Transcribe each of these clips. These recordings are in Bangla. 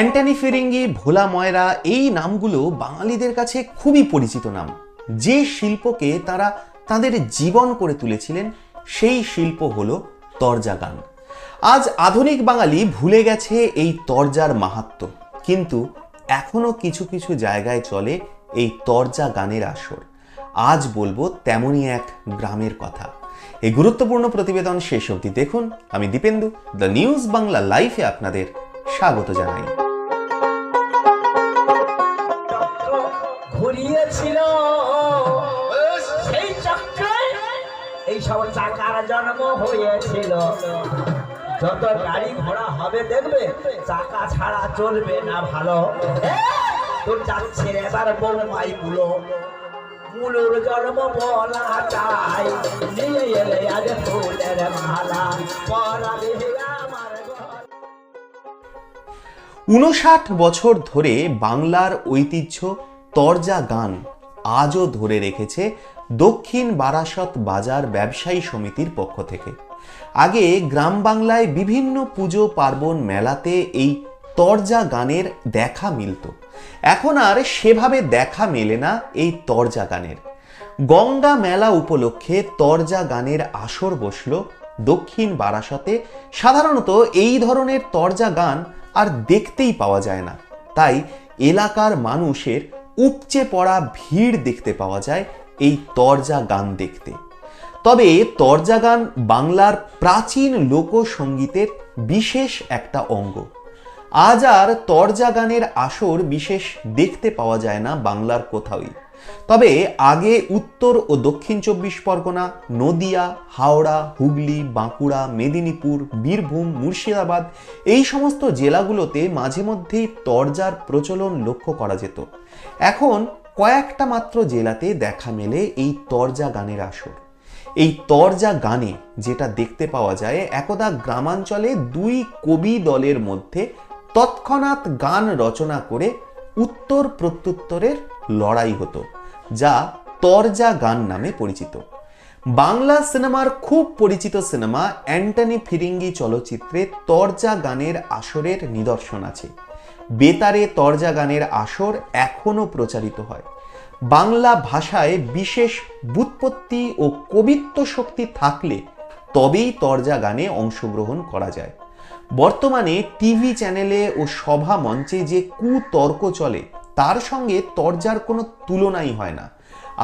অ্যান্টনি ফিরিঙ্গি, ভোলা ময়রা এই নামগুলো বাঙালিদের কাছে খুবই পরিচিত নাম। যে শিল্পকে তারা তাদের জীবন করে তুলেছিলেন, সেই শিল্প হলো তরজা গান। আজ আধুনিক বাঙালি ভুলে গেছে এই তরজার মাহাত্ম্য কিন্তু এখনও কিছু কিছু জায়গায় চলে এই তরজা গানের আসর। আজ বলব তেমনই এক গ্রামের কথা। এই গুরুত্বপূর্ণ প্রতিবেদন শেষ অবধি দেখুন। আমি দীপেন্দু, দ্য নিউজ বাংলা লাইফে আপনাদের স্বাগত জানাই। ঘুরিয়েছিল সেই চক্রে এই সব চাকার জন্ম হয়েছিল। যত গাড়ি ঘোড়া হবে, দেখবে চাকা ছাড়া চলবে না ভালো। তোর যাচ্ছে এবার বৌমাই গুলো মুলোর জন্ম বলা চাই। নিয়ে এলে আজ ফুলের মালা। আমার উনষাট বছর ধরে বাংলার ঐতিহ্য তরজা গান আজও ধরে রেখেছে দক্ষিণ বারাসত বাজার ব্যবসায়ী সমিতির পক্ষ থেকে। আগে গ্রাম বাংলায় বিভিন্ন পুজো পার্বণ মেলাতে এই তরজা গানের দেখা মিলত। এখন আর সেভাবে দেখা মেলে না এই তরজা গানের। গঙ্গা মেলা উপলক্ষে তরজা গানের আসর বসল দক্ষিণ বারাসতে। সাধারণত এই ধরনের তরজা গান আর দেখতেই পাওয়া যায় না। তাই এলাকার মানুষের উপচে পড়া ভিড় দেখতে পাওয়া যায় এই তরজা গান দেখতে। তবে তরজা গান বাংলার প্রাচীন লোকসঙ্গীতের বিশেষ একটা অঙ্গ। আজ আর তরজা গানের আসর বিশেষ দেখতে পাওয়া যায় না বাংলার কোথাওই। তবে আগে উত্তর ও দক্ষিণ চব্বিশ পরগনা, নদিয়া, হাওড়া, হুগলি, বাঁকুড়া, মেদিনীপুর, বীরভূম, মুর্শিদাবাদ এই সমস্ত জেলাগুলোতে মাঝে মধ্যেই তরজার প্রচলন লক্ষ্য করা যেত। এখন কয়েকটা মাত্র জেলাতে দেখা মেলে এই তরজা গানের আসর। এই তরজা গানে যেটা দেখতে পাওয়া যায়, একদা গ্রামাঞ্চলে দুই কবি দলের মধ্যে তৎক্ষণাৎ গান রচনা করে উত্তর প্রত্যুত্তরের লড়াই হতো, যা তরজা গান নামে পরিচিত। বাংলা সিনেমার খুব পরিচিত সিনেমা অ্যান্টনি ফিরিঙ্গি চলচ্চিত্রে তরজা গানের আসরের নিদর্শন আছে। বেতারে তরজা গানের আসর এখনও প্রচারিত হয়। বাংলা ভাষায় বিশেষ বুৎপত্তি ও কবিত্ব শক্তি থাকলে তবেই তরজা গানে অংশগ্রহণ করা যায়। বর্তমানে টিভি চ্যানেলে ও সভা মঞ্চে যে কুতর্ক চলে তার সঙ্গে তরজার কোনো তুলনাই হয় না।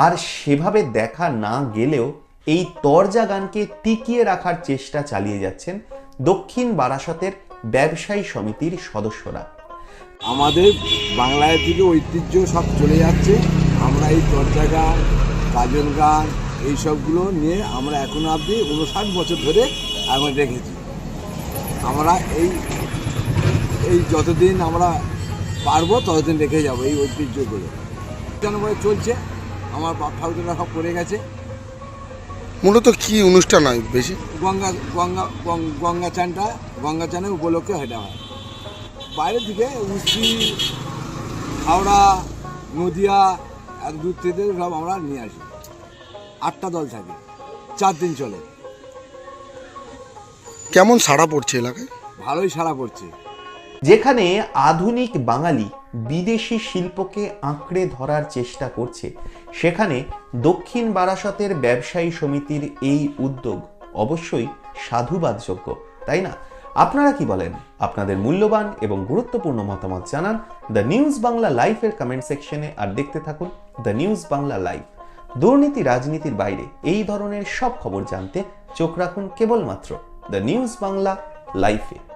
আর সেভাবে দেখা না গেলেও এই তরজা গানকে টিকিয়ে রাখার চেষ্টা চালিয়ে যাচ্ছেন দক্ষিণ বারাসতের ব্যবসায়ী সমিতির সদস্যরা। আমাদের বাংলায় থেকে ঐতিহ্য সব চলে যাচ্ছে। আমরা এই চর্চা গান গাজন গান, এইসবগুলো নিয়ে আমরা এখনও অবধি উনষাট বছর ধরে এখন রেখেছি। আমরা এই এই যতদিন আমরা পারব ততদিন রেখে যাব এই ঐতিহ্যগুলো জানুয়ারি চলছে আমার বাপ ঠাকুররা সব করে গেছে। মূলত কি অনুষ্ঠান হয় বেশি? গঙ্গা গঙ্গা গঙ্গা চানটা গঙ্গা চানের উপলক্ষে এটা হয়। বাইরে থেকে উস্তি হাওড়া নদিয়া এত দূর থেকে সব আমরা নিয়ে আসি। আটটা দল থাকে চার দিন চলে। কেমন সাড়া পড়ছে এলাকায়? ভালোই সাড়া পড়ছে। যেখানে আধুনিক বাঙালি বিদেশি শিল্পকে আঁকড়ে ধরার চেষ্টা করছে, সেখানে দক্ষিণ বারাসতের ব্যবসায়ী সমিতির এই উদ্যোগ অবশ্যই সাধুবাদযোগ্য, তাই না? আপনারা কি বলেন? আপনাদের মূল্যবান এবং গুরুত্বপূর্ণ মতামত জানান দ্য নিউজ বাংলা লাইফের কমেন্ট সেকশনে আর দেখতে থাকুন দ্য নিউজ বাংলা লাইভ দুর্নীতি রাজনীতির বাইরে এই ধরনের সব খবর জানতে চোখ রাখুন কেবলমাত্র দ্য নিউজ বাংলা লাইফে